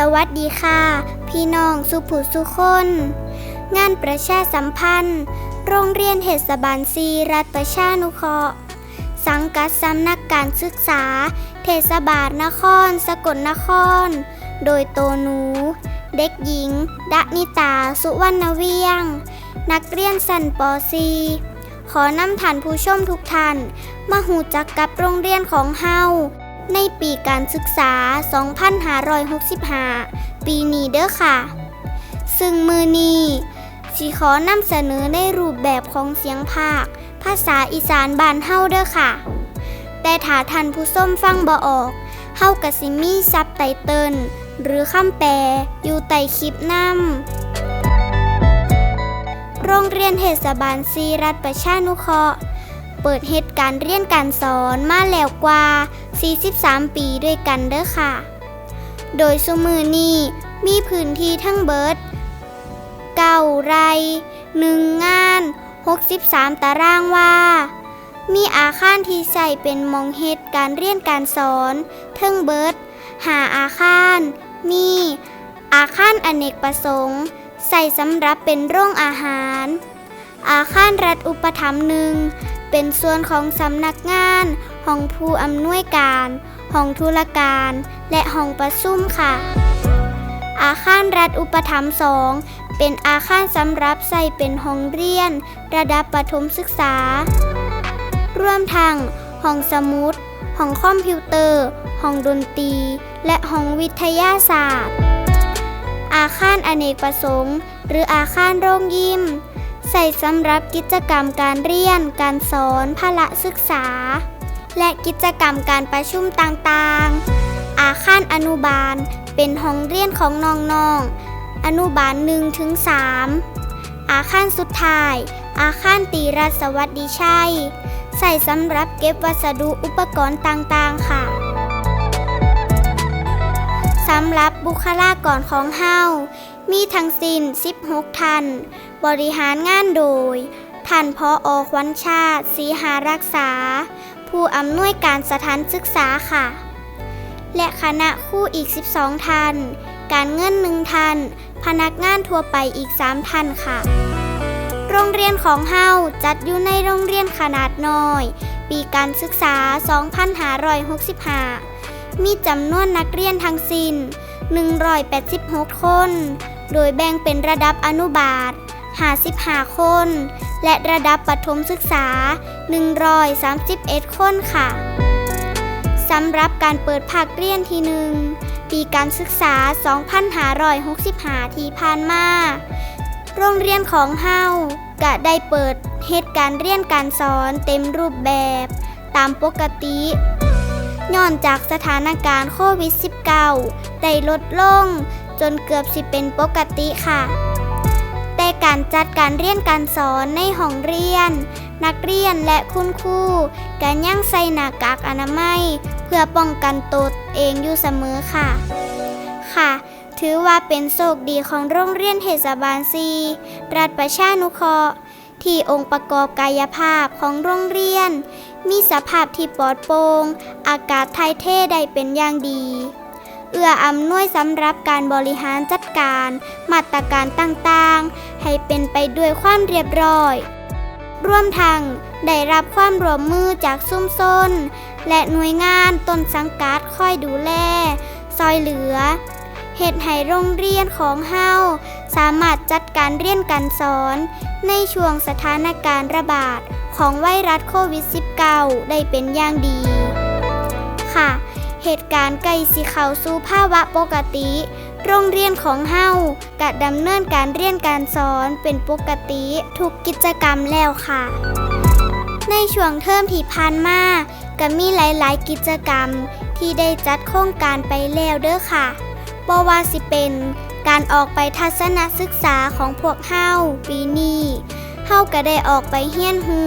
สวัสดีค่ะ พี่น้องสุผุสุคน งานประชาสัมพันธ์ โรงเรียนเทศบาลซีรัฐประชานุเคราะห์สังกัดสำนักการศึกษา เทศบาลนคร สกลนคร โดยโตหนู เด็กหญิง ดะนิตา สุวรรณเวียง นักเรียนสันปอซีขอนำฐานผู้ชมทุกท่าน มาหูจักกับโรงเรียนของเฮา ในปีการศึกษา 2565 ปีนี้เด้อค่ะ ซึ่งมือนี้สิขอนำเสนอในรูปแบบของเสียงภาค ภาษาอีสานบ้านเฮาเด้อค่ะ แต่ถ้าท่านผู้ส้มฟังบ่ออกเฮากะสิมีซับไตเติลหรือคำแปลอยู่ใต้คลิปนำโรงเรียนเทศบาลซีรัฐประชานุเคราะห์ เปิดเหตุการณ์เรียนการสอนมาแล้วกว่า 43 ปีด้วยกันเด้อค่ะ โดยสุมือนี้มีพื้นที่ทั้งเบิดเก้าไร่หนึ่งงาน 63 ตารางวามีอาคารที่ใส่เป็นมองเฮ็ดการเรียนการสอน เทิงเบิด หาอาคาร มี อาคารอเนกประสงค์ ใส่สำหรับเป็นโรงอาหาร อาคารรัฐอุปถัมภ์หนึ่ง เป็นส่วนของสำนักงานห้องผู้อำนวยการห้องธุรการ และห้องประชุมค่ะ อาคารรัฐอุปถัมภ์สองเป็นอาคารสำหรับใส่เป็นห้องเรียน ระดับประถมศึกษา รวมทั้งห้องสมุดห้องคอมพิวเตอร์ห้องดนตรี และห้องวิทยาศาสตร์ อาคารอเนกประสงค์ หรืออาคารโรงยิม ส่สำหรับกิจกรรมการเรียน การสอนพละศึกษา และกิจกรรมการประชุมต่างๆ อาคารอนุบาลเป็นห้องเรียนของน้องๆ อนุบาล1ถึง3อาคารสุดท้าย อาคารตีรัสวัสดิชัย ใส่สำหรับเก็บวัสดุอุปกรณ์ต่างๆ ค่ะำรับบุคลากรของเฮามีทั้งสิ้น 16 ท่าน บริหารงานโดย ท่านพออควันชาติศรีหารักษา ผู้อำนวยการสถานศึกษาค่ะ และคณะคู่อีก 12 ท่าน การเงินหนึ่งท่าน พนักงานทั่วไปอีก 3 ท่านค่ะ โรงเรียนของเฮาจัดอยู่ในโรงเรียนขนาดน้อย ปีการศึกษา 2565 มีจำนวนนักเรียนทั้งสิ้น 186 คน โดยแบ่งเป็นระดับอนุบาล55 คน และระดับประถมศึกษา 131 คนค่ะสำหรับการเปิดภาคเรียนที่หนึ่งปีการศึกษา 2565 ที่ผ่านมา โรงเรียนของเฮากะได้เปิดเหตุการเรียนการสอนเต็มรูปแบบ ตามปกติ ย้อนจากสถานการณ์โควิด -19 ได้ลดลง จนเกือบสิเป็นปกติค่ะ แต่การจัดการเรียนการสอนในห้องเรียน นักเรียนและคุณครูกันยังใส่หน้ากากอนามัย เพื่อป้องกันตนเองอยู่เสมอค่ะ ค่ะถือว่าเป็นโชคดีของโรงเรียนเทศบาลซีรัฐประชานุเคราะห์ที่องค์ประกอบกายภาพของโรงเรียน มีสภาพที่ปลอดโปร่งอากาศไทยเท่ได้เป็นอย่างดี เอื้ออำนวยสำหรับการบริหารจัดการ มาตรการต่างๆ ให้เป็นไปด้วยความเรียบร้อยร่วมทั้งได้รับความร่วมมือจากซุ้มซนและหน่วยงานต้นสังกัดคอยดูแล ซอยเหลือเหตุให้โรงเรียนของเฮาสามารถจัดการเรียนการสอน ในช่วงสถานการณ์ระบาด ของไวรัสโควิด -19 ได้เป็นอย่างดี ค่ะ เหตุการณ์ใกล้สิเข้าสู่ภาวะปกติ โรงเรียนของเฮากะดำเนินการเรียนการสอนเป็นปกติทุกกิจกรรมแล้วค่ะ ในช่วงเทอมที่ผ่านมาก็มีหลาย ๆ กิจกรรมที่ได้จัดโครงการไปแล้วเด้อค่ะบว่าสิเป็นการออกไปทัศนศึกษาของพวกเฮาปีนี้ เฮาก็ได้ออกไปเฮียนฮู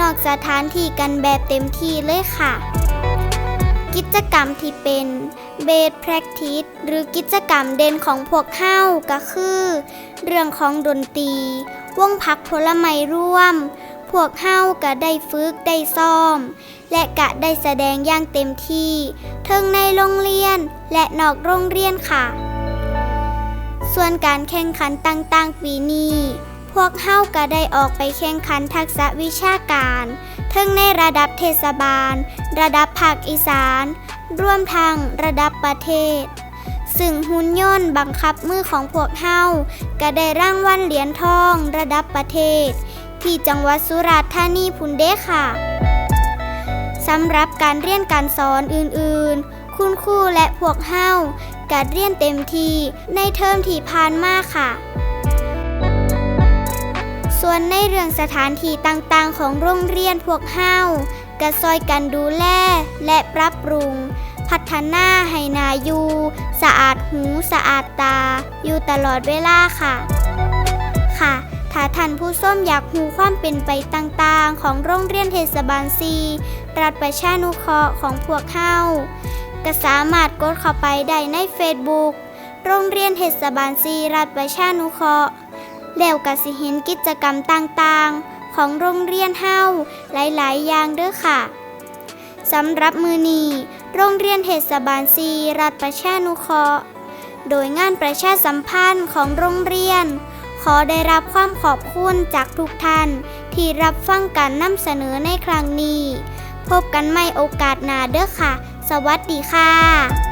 นอกสถานที่กันแบบเต็มที่เลยค่ะ กิจกรรมที่เป็นเบส practice หรือกิจกรรมเด่นของพวกเฮาก็คือ เรื่องของดนตรีวงพักผลไม้ร่วม พวกเฮาก็ได้ฝึกได้ซ้อม และกะได้แสดงอย่างเต็มที่ทั้งในโรงเรียนและนอกโรงเรียนค่ะ ส่วนการแข่งขันต่างๆปีนี้ พวกเฮาก็ได้ออกไปแข่งขันทักษะวิชาการทั้งในระดับเทศบาล ระดับภาคอีสานรวมทั้งระดับประเทศ ซึ่งหุ่นยนต์บังคับมือของพวกเฮาก็ได้ร่างวัลเหรียญทองระดับประเทศ ที่จังหวัดสุราษฎร์ธานีพุนเด้ค่ะสำหรับการเรียนการสอนอื่นๆ คุณครูและพวกเฮากัดเรียนเต็มที่ในเทอมที่ผ่านมาค่ะ ส่วนในเรื่องสถานที่ต่างๆ ของโรงเรียนพวกเฮาก็ซอยกันดูแลและปรับปรุง พัฒนาให้นาอยู่สะอาดหูสะอาดตา อยู่ตลอดเวลาค่ะ ค่ะถ้าท่านผู้ส้มอยากหูความเป็นไปต่างๆ ของโรงเรียนเทศบาลซีรัฐประชานุเคราะห์ของพวกเฮาก็สามารถกดเข้าไปได้ใน Facebook โรงเรียนเทศบาลซีรัฐประชานุเคราะห์ แล้วก็สิเห็นกิจกรรมต่างๆ ของโรงเรียนเฮาหลาย ๆ อย่างเด้อค่ะสำหรับมือนี้โรงเรียนเทศบาลซีรัฐประชานุเคราะห์ โดยงานประชาสัมพันธ์ของโรงเรียน ขอได้รับความขอบคุณจากทุกท่าน ที่รับฟังการนำเสนอในครั้งนี้ พบกันใหม่โอกาสหน้าเด้อค่ะ สวัสดีค่ะ